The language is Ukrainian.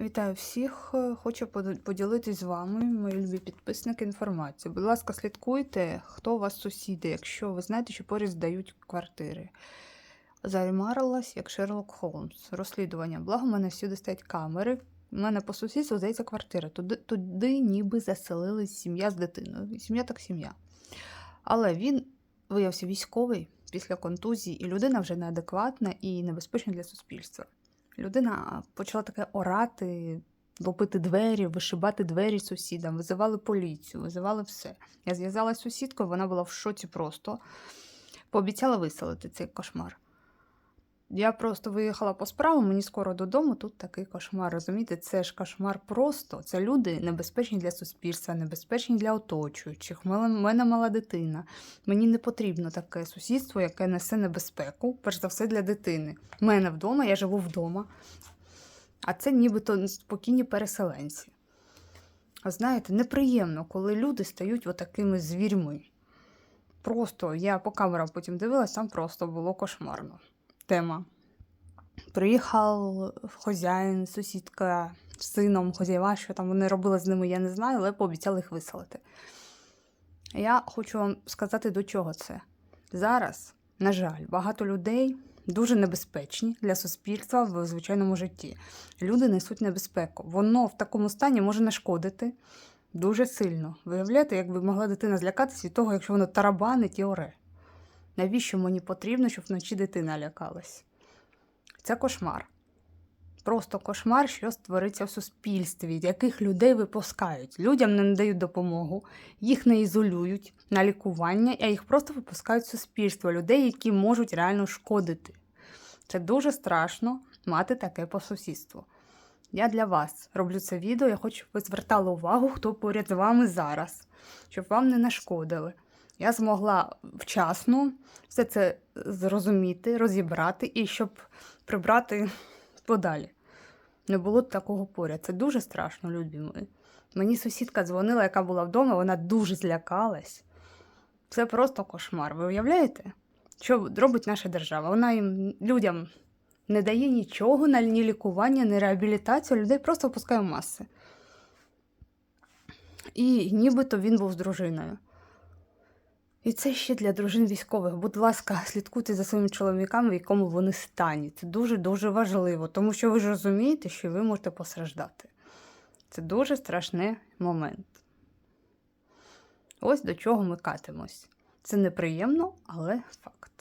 Вітаю всіх! Хочу поділитись з вами, мої любі підписники, інформацією. Будь ласка, слідкуйте, хто у вас сусіди, якщо ви знаєте, що поряд здають квартири. Займарилась як Шерлок Холмс. Розслідування. Благо, в мене всюди стоять камери. У мене по сусідству здається квартира. Туди, туди ніби заселилась сім'я з дитиною. Сім'я так сім'я. Але він виявився військовий після контузії, і людина вже неадекватна і небезпечна для суспільства. Людина почала таке орати, лопити двері, вишибати двері сусідам, визивали поліцію, визивали все. Я зв'язалася з сусідкою, вона була в шоці просто. Пообіцяла виселити цей кошмар. Я просто виїхала по справам, мені скоро додому, тут такий кошмар. Розумієте, це ж кошмар просто. Це люди небезпечні для суспільства, небезпечні для оточуючих. У мене мала дитина. Мені не потрібно таке сусідство, яке несе небезпеку, перш за все для дитини. У мене вдома, я живу вдома. А це нібито спокійні переселенці. А знаєте, неприємно, коли люди стають отакими звірьми. Просто я по камерам потім дивилась, там просто було кошмарно. Тема. Приїхав хазяїн, сусідка з сином, хазяєва, що там вони робили з ними, я не знаю, але пообіцяли їх виселити. Я хочу вам сказати, до чого це. Зараз, на жаль, багато людей дуже небезпечні для суспільства в звичайному житті. Люди несуть небезпеку. Воно в такому стані може нашкодити дуже сильно. Виявляєте, як би могла дитина злякатися від того, якщо воно тарабанить і оре. Навіщо мені потрібно, щоб вночі дитина лякалась? Це кошмар. Просто кошмар, що створиться в суспільстві, яких людей випускають. Людям не надають допомогу, їх не ізолюють на лікування, а їх просто випускають в суспільство, людей, які можуть реально шкодити. Це дуже страшно мати таке по сусідству. Я для вас роблю це відео, я хочу, щоб ви звертали увагу, хто поряд з вами зараз, щоб вам не нашкодили. Я змогла вчасно все це зрозуміти, розібрати і щоб прибрати подалі. Не було такого поряд. Це дуже страшно, любі мої. Мені сусідка дзвонила, яка була вдома, вона дуже злякалась. Це просто кошмар. Ви уявляєте? Що робить наша держава? Вона їм людям не дає нічого, ні лікування, ні реабілітацію, людей просто впускає в маси. І нібито він був з дружиною. І це ще для дружин військових. Будь ласка, слідкуйте за своїми чоловіками, в якому вони стані. Це дуже-дуже важливо, тому що ви ж розумієте, що ви можете постраждати. Це дуже страшний момент. Ось до чого ми катимось. Це неприємно, але факт.